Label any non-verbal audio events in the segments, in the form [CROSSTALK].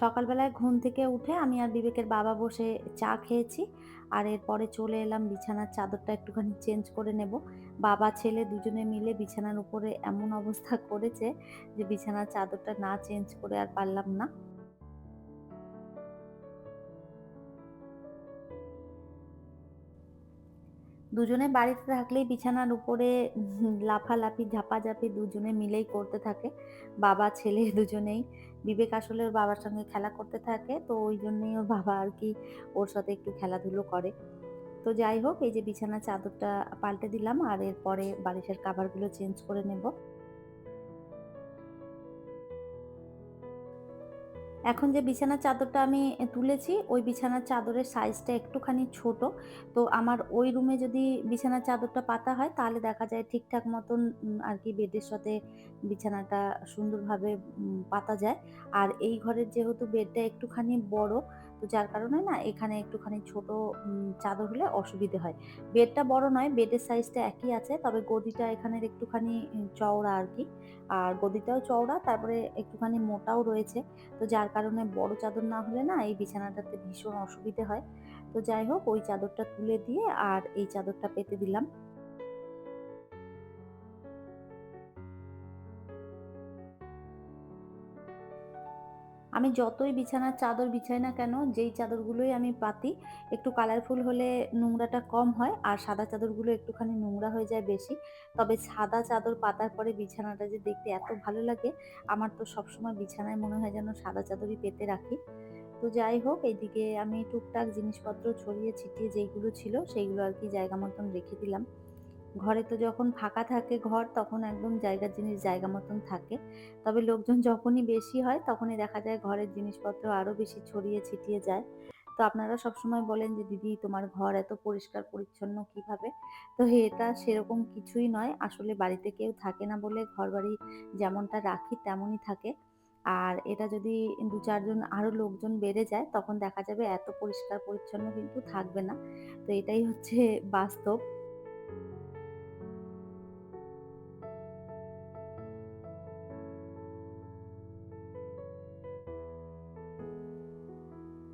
সকালবেলায় ঘুম থেকে উঠে আমি আর বিবেকের বাবা বসে চা খেয়েছি। আর এরপরে চলে এলাম বিছানার চাদরটা একটুখানি চেঞ্জ করে নেব। বাবা, ছেলে দুজনে মিলে বিছানার উপরে এমন অবস্থা করেছে যে বিছানার চাদরটা না চেঞ্জ করে আর পারলাম না। দুজনে বাড়িতে থাকলেই বিছানার উপরে লাফালাফি, ঝাপাঝাপি দুজনে মিলেই করতে থাকে। বাবা, ছেলে দুজনেই। বিবেক আসলে ওর বাবার সঙ্গে খেলা করতে থাকে, তো ওই জন্যই ওর বাবা আর কি ওর সাথে একটু খেলাধুলো করে। তো যাই হোক, এই যে বিছানার চাদরটা পাল্টে দিলাম আর এরপরে বালিশের কাভারগুলো চেঞ্জ করে নেব। এখন যে বিছানার চাদরটা আমি তুলেছি, ওই বিছানার চাদরের সাইজটা একটুখানি ছোট। তো আমার ওই রুমে যদি বিছানার চাদরটা পাতা হয়, তাহলে দেখা যায় ঠিকঠাক মতন আর কি বেডের সাথে বিছানাটা সুন্দরভাবে পাতা যায়। আর এই ঘরের যেহেতু বেডটা একটুখানি বড়, তো যার কারণে না এখানে একটুখানি ছোট চাদর হলে অসুবিধে হয়। বেডটা বড় নয়, বেডের সাইজটা একই আছে, তবে গদিটা এখানের একটুখানি চওড়া আর কি। আর গদিটাও চওড়া, তারপরে একটুখানি মোটাও রয়েছে। তো যার কারণে বড় চাদর না হলে না এই বিছানাটাতে ভীষণ অসুবিধে হয়। তো যাই হোক, ওই চাদরটা তুলে দিয়ে আর এই চাদরটা পেতে দিলাম। আমি যতই বিছানার চাদর বিছাই না কেন, যেই চাদরগুলোই আমি পাতি, একটু কালারফুল হলে নোংরাটা কম হয়, আর সাদা চাদরগুলো একটুখানি নোংরা হয়ে যায় বেশি। তবে সাদা চাদর পাতার পরে বিছানাটা যে দেখতে এত ভালো লাগে, আমার তো সবসময় বিছানায় মনে হয় যেন সাদা চাদরই পেতে রাখি। তো যাই হোক এইদিকে আমি টুকটাক জিনিসপত্র ছড়িয়ে ছিটিয়ে যেইগুলো ছিল, সেইগুলো আর কি জায়গা মতন রেখে দিলাম। ঘরে তো যখন ফাঁকা থাকে ঘর, তখন একদম জায়গার জিনিস জায়গা মতন থাকে। তবে লোকজন যখনই বেশি হয়, তখনই দেখা যায় ঘরের জিনিসপত্র আরও বেশি ছড়িয়ে ছিটিয়ে যায়। তো আপনারা সবসময় বলেন যে, দিদি, তোমার ঘর এত পরিষ্কার, পরিচ্ছন্ন কীভাবে? তো এটা সেরকম কিছুই নয়। আসলে বাড়িতে কেউ থাকে না বলে ঘর বাড়ি যেমনটা রাখি, তেমনই থাকে। আর এটা যদি দু চারজন আরও লোকজন বেড়ে যায়, তখন দেখা যাবে এত পরিষ্কার, পরিচ্ছন্ন কিন্তু থাকবে না। তো এটাই হচ্ছে বাস্তব।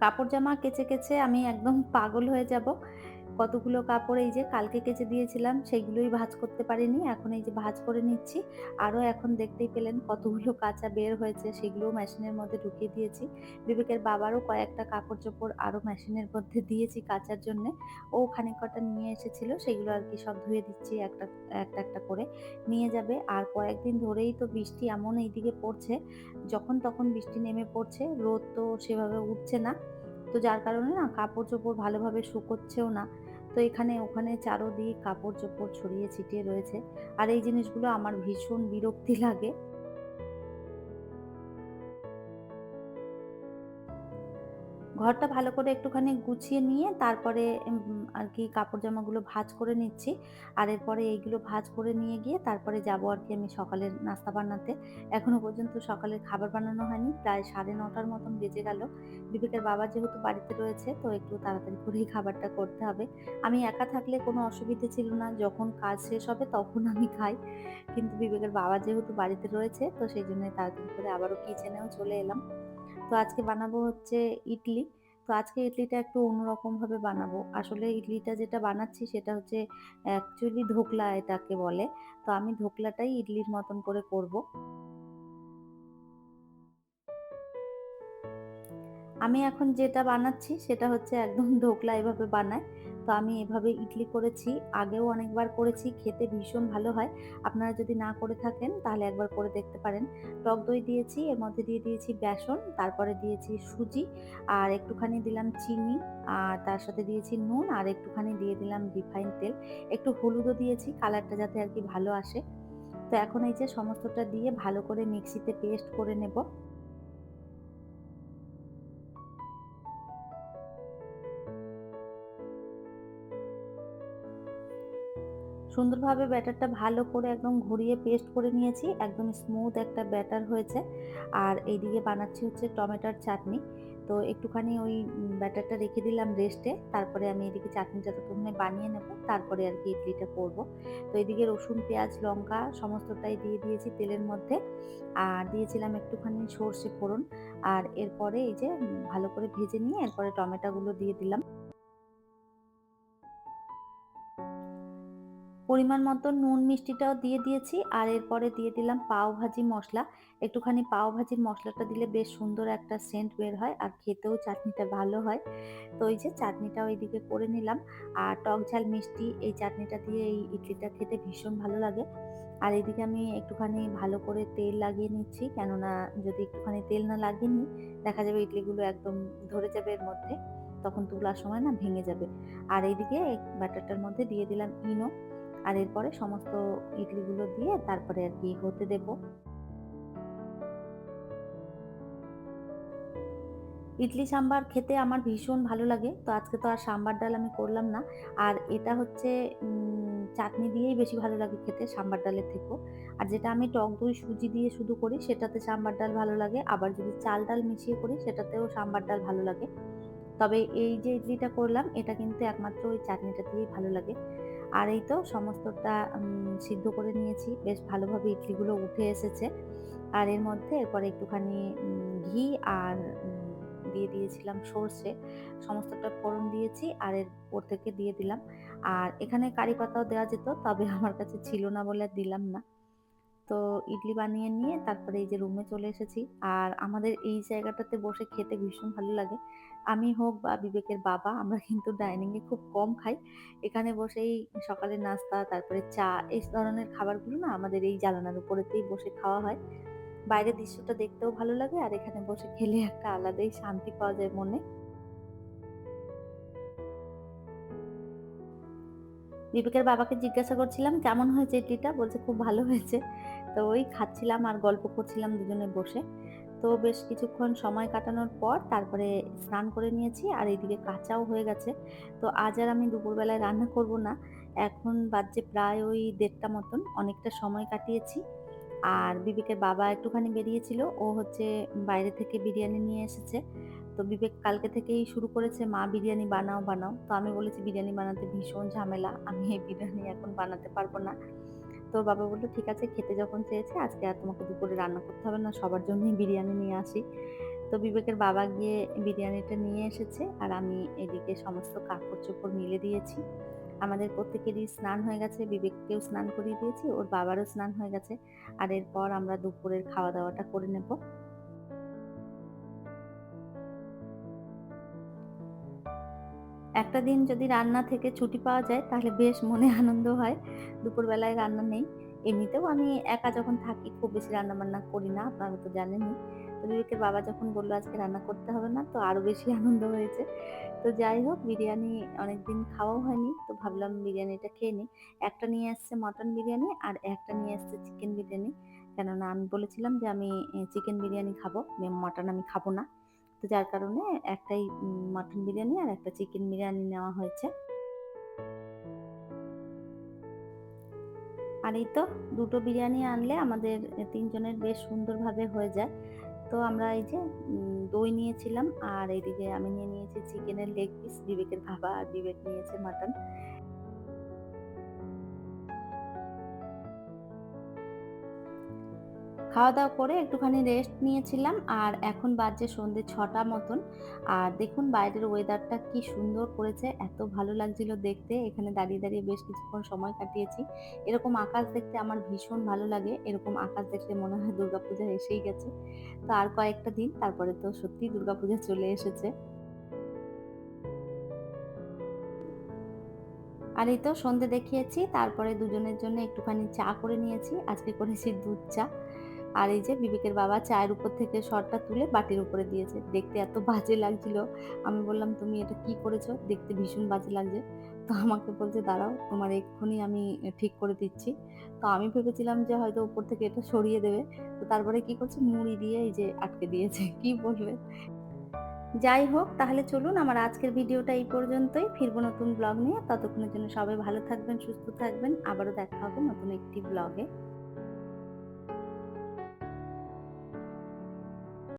কাপড় জামা কেচে কেচে আমি একদম পাগল হয়ে যাব। কতগুলো কাপড় এই যে কালকে কেচে দিয়েছিলাম সেইগুলোই ভাজ করতে পারিনি, এখন এই যে ভাজ করে নিচ্ছি। আরও এখন দেখতেই পেলেন কতগুলো কাঁচা বের হয়েছে, সেগুলোও মেশিনের মধ্যে ঢুকিয়ে দিয়েছি। বিবেকের বাবারও কয়েকটা কাপড় চোপড় আরও মেশিনের মধ্যে দিয়েছি কাচার জন্যে। ও খানিক কটা নিয়ে এসেছিল, সেগুলো আর কি সব ধুয়ে দিচ্ছি একটা একটা একটা করে নিয়ে যাবে। আর কয়েকদিন ধরেই তো বৃষ্টি এমন এইদিকে পড়ছে, যখন তখন বৃষ্টি নেমে পড়ছে, রোদ তো সেভাবে উঠছে না। তো যার কারণে না কাপড় চোপড় ভালোভাবে শুকোচ্ছেও না। তো এখানে ওখানে চারোদিক কাপড় চোপড় ছড়িয়ে ছিটিয়ে রয়েছে। আর এই জিনিসগুলো আমার ভীষণ বিরক্তি লাগে। ঘরটা ভালো করে একটুখানি গুছিয়ে নিয়ে তারপরে আর কি কাপড় জামাগুলো ভাজ করে নিচ্ছি। আর এরপরে এইগুলো ভাজ করে নিয়ে গিয়ে তারপরে যাব আর কি আমি সকালের নাস্তা বানাতে। এখনও পর্যন্ত সকালের খাবার বানানো হয়নি, প্রায় সাড়ে নটার মতন বেজে গেল। বিবেকের বাবা যেহেতু বাড়িতে রয়েছে, তো একটু তাড়াতাড়ি করেই খাবারটা করতে হবে। আমি একা থাকলে কোনো অসুবিধে ছিল না, যখন কাজ শেষ হবে তখন আমি খাই। কিন্তু বিবেকের বাবা যেহেতু বাড়িতে রয়েছে, তো সেই জন্য তাড়াতাড়ি করে আবারও কিচেনেও চলে এলাম। তো আজকে বানাবো হচ্ছে ইডলি। তো আজকে ইডলিটা একটু অন্যরকমভাবে বানাবো। আসলে ইডলিটা যেটা বানাচ্ছি সেটা হচ্ছে অ্যাকচুয়ালি ধোকলা এটাকে বলে। তো আমি ধোকলাটাই ইডলির মতন করে করব। আমি এখন যেটা বানাচ্ছি সেটা হচ্ছে একদম ধোকলা এভাবে বানায় তো আমি এভাবে ইডলি করেছি। আগেও অনেকবার করেছি, খেতে ভীষণ ভালো হয়। আপনারা যদি না করে থাকেন, তাহলে একবার করে দেখতে পারেন। টক দই দিয়েছি, এর মধ্যে দিয়ে দিয়েছি বেসন, তারপরে দিয়েছি সুজি, আর একটুখানি দিলাম চিনি, আর তার সাথে দিয়েছি নুন, আর একটুখানি দিয়ে দিলাম রিফাইন তেল। একটু হলুদও দিয়েছি, কালারটা যাতে আর কি ভালো আসে। তো এখন এই যে সমস্তটা দিয়ে ভালো করে মিক্সিতে পেস্ট করে নেব। সুন্দরভাবে ব্যাটারটা ভালো করে একদম ঘুরিয়ে পেস্ট করে নিয়েছি। একদম স্মুথ একটা ব্যাটার হয়েছে। আর এইদিকে বানাচ্ছি হচ্ছে টমেটোর চাটনি। তো একটুখানি ওই ব্যাটারটা রেখে দিলাম রেস্টে তারপরে আমি এদিকে চাটনিটা ততক্ষণে বানিয়ে নেব। তারপরে আর কি ইডলিটা করব। তো এদিকে রসুন, পেঁয়াজ, লঙ্কা সমস্তটাই দিয়ে দিয়েছি তেলের মধ্যে। আর দিয়েছিলাম একটুখানি সর্ষে ফোড়ন। আর এরপরে এই যে ভালো করে ভেজে নিয়ে এরপরে টমেটোগুলো দিয়ে দিলাম। পরিমাণ মতো নুন মিষ্টিটাও দিয়ে দিয়েছি আর এরপরে দিয়ে দিলাম পাও ভাজি মশলা। একটুখানি পাও ভাজির মশলাটা দিলে বেশ সুন্দর একটা সেন্ট বের হয় আর খেতেও চাটনিটা ভালো হয়। তো এই যে চাটনিটা ওইদিকে করে নিলাম আর টক ঝাল মিষ্টি এই চাটনিটা দিয়ে এই ইডলিটা খেতে ভীষণ ভালো লাগে। আর এদিকে আমি একটুখানি ভালো করে তেল লাগিয়ে নিচ্ছি কেননা যদি একটুখানি তেল না লাগিয়ে নিই দেখা যাবে ইডলিগুলো একদম ধরে যাবে এর মধ্যে। তখন তোলার সময় না ভেঙে যাবে। আর এইদিকে ব্যাটারটার মধ্যে দিয়ে দিলাম ইনো। আর এরপরে সমস্ত ইডলিগুলো দিয়ে তারপরে আর কি হতে দেব। ইডলি সাম্বার খেতে আমার ভীষণ ভালো লাগে, তো আজকে তো আর সাম্বার ডাল আমি করলাম না। আর এটা হচ্ছে চাটনি দিয়েই বেশি ভালো লাগে খেতে সাম্বার ডালের থেকেও। আর যেটা আমি টক দই সুজি দিয়ে শুধু করি, সেটাতে সাম্বার ডাল ভালো লাগে। আবার যদি চাল ডাল মিশিয়ে করি, সেটাতেও সাম্বার ডাল ভালো লাগে। তবে এই যে ইডলিটা করলাম, এটা কিন্তু একমাত্র ওই চাটনিটা দিয়েই ভালো লাগে। আর এই তো সমস্তটা সিদ্ধ করে নিয়েছি। বেশ ভালোভাবে ইডলিগুলো উঠে এসেছে। আর এর মধ্যে এরপরে একটুখানি ঘি আর দিয়ে দিয়েছিলাম সর্ষে। সমস্তটা ফোড়ন দিয়েছি আর এর ওর থেকে দিয়ে দিলাম। আর এখানে কারি পাতাও দেওয়া যেত, তবে আমার কাছে ছিল না বলে দিলাম না। তো ইডলি বানিয়ে নিয়ে তারপরে এই যে রুমে চলে এসেছি। আর আমাদের এই জায়গাটাতে বসে খেতে ভীষণ ভালো লাগে। আমি হোক বা বিবেকের বাবা, আমরা কিন্তু ডাইনিংয়ে খুব কম খাই। এখানে বসেই সকালের নাস্তা, তারপরে চা, এই ধরনের খাবারগুলো না আমাদের এই জানালার উপরেতেই বসে খাওয়া হয়। বাইরের দৃশ্যটা দেখতেও ভালো লাগে, আর এখানে বসে খেলে একটা আলাদাই শান্তি পাওয়া যায় মনে। বিবেকের বাবাকে জিজ্ঞাসা করছিলাম, কেমন হয়েছে ইডলিটা বলছে, খুব ভালো হয়েছে। তো ওই খাচ্ছিলাম আর গল্প করছিলাম দুজনে বসে। তো বেশ কিছুক্ষণ সময় কাটানোর পর তারপরে স্নান করে নিয়েছি আর এইদিকে কাঁচাও হয়ে গেছে। তো আজ আর আমি দুপুরবেলায় রান্না করব না। এখন বাজছে প্রায় ওই দেড়টা মতন, অনেকটা সময় কাটিয়েছি। আর বিবেকের বাবা একটুখানি বেরিয়েছিল, ও হচ্ছে বাইরে থেকে বিরিয়ানি নিয়ে এসেছে। তো বিবেক কালকে থেকেই শুরু করেছে, মা, বিরিয়ানি বানাও বানাও। তো আমি বলেছি, বিরিয়ানি বানাতে ভীষণ ঝামেলা, আমি এই বিরিয়ানি এখন বানাতে পারব না। তোর বাবা বলল, ঠিক আছে, খেতে যখন চেয়েছে, আজকে আর তোমাকে দুপুরে রান্না করতে হবে না, সবার জন্যই বিরিয়ানি নিয়ে আসি। তো বিবেকের বাবা গিয়ে বিরিয়ানিটা নিয়ে এসেছে, আর আমি এদিকে সমস্ত কাপড় চোপড় মিলে দিয়েছি। আমাদের প্রত্যেকেরই স্নান হয়ে গেছে, বিবেককেও স্নান করিয়ে দিয়েছি, ওর বাবারও স্নান হয়ে গেছে, আর এরপর আমরা দুপুরের খাওয়া দাওয়াটা করে নেব। একটা দিন যদি রান্না থেকে ছুটি পাওয়া যায়, তাহলে বেশ মনে আনন্দ হয়। দুপুরবেলায় রান্না নেই। এমনিতেও আমি একা যখন থাকি, খুব বেশি রান্না বান্না করি না, আপনারা তো জানেনই। তো বিবেকের বাবা যখন বলল, আজকে রান্না করতে হবে না, তো আরও বেশি আনন্দ হয়েছে। তো যাই হোক, বিরিয়ানি অনেকদিন খাওয়াও হয়নি, তো ভাবলাম বিরিয়ানিটা খেয়ে নিই। একটা নিয়ে আসছে মটন বিরিয়ানি, আর একটা নিয়ে আসছে চিকেন বিরিয়ানি। কেননা আমি বলেছিলাম যে, আমি চিকেন বিরিয়ানি খাব মটন আমি খাব না। যার কারণে একটাই মাটন বিরিয়ানি আর একটা চিকেন বিরিয়ানি নেওয়া হয়েছে। আর এই তো দুটো বিরিয়ানি আনলে আমাদের তিনজনের বেশ সুন্দরভাবে হয়ে যায়। তো আমরা এই যে দই নিয়েছিলাম আর এইদিকে আমি নিয়ে নিয়েছি চিকেনের লেগ পিস বিবেকের বাবা আর বিবেক নিয়েছে মাটন খাওয়া দাওয়া করে একটুখানি রেস্ট নিয়েছিলাম আর এখন বাজছে সন্ধ্যে ছটা মতন। আর দেখুন বাইরের ওয়েদারটা কি সুন্দর করেছে, এত ভালো লাগছিল দেখতে। এখানে দাঁড়িয়ে দাঁড়িয়ে বেশ কিছুক্ষণ সময় কাটিয়েছি। এরকম আকাশ দেখতে আমার ভীষণ ভালো লাগে। এরকম আকাশ দেখতে মনে হয় দুর্গাপূজা এসেই গেছে। তো আর কয়েকটা দিন, তারপরে তো সত্যি দুর্গাপূজা চলে এসেছে। আর এই তো সন্ধে দেখিয়েছি, তারপরে দুজনের জন্য একটুখানি চা করে নিয়েছি। আজকে করেছি দুধ চা। আর এই যে বিবেকের বাবা চায়ের উপর থেকে শরটা তুলে বাটির উপরে দিয়েছে। দেখতে এত বাজে লাগছিল। আমি বললাম তুমি এটা কি করেছ? দেখতে ভীষণ বাজে লাগছে। তো আমাকে বলছে দাঁড়াও তোমার এক্ষুনি আমি ঠিক করে দিচ্ছি। তো আমি ভেবেছিলাম যে হয়তো উপর থেকে এটা সরিয়ে দেবে। তো তারপরে কি করছে? মুড়ি দিয়ে এই যে আটকে দিয়েছে। [LAUGHS] কি বলবে? যাই হোক তাহলে চলুন আমার আজকের ভিডিওটা এই পর্যন্তই। ফিরবো নতুন ব্লগ নিয়ে। ততক্ষণের জন্য সবাই ভালো থাকবেন, সুস্থ থাকবেন। আবারও দেখা হবে নতুন একটি ব্লগে।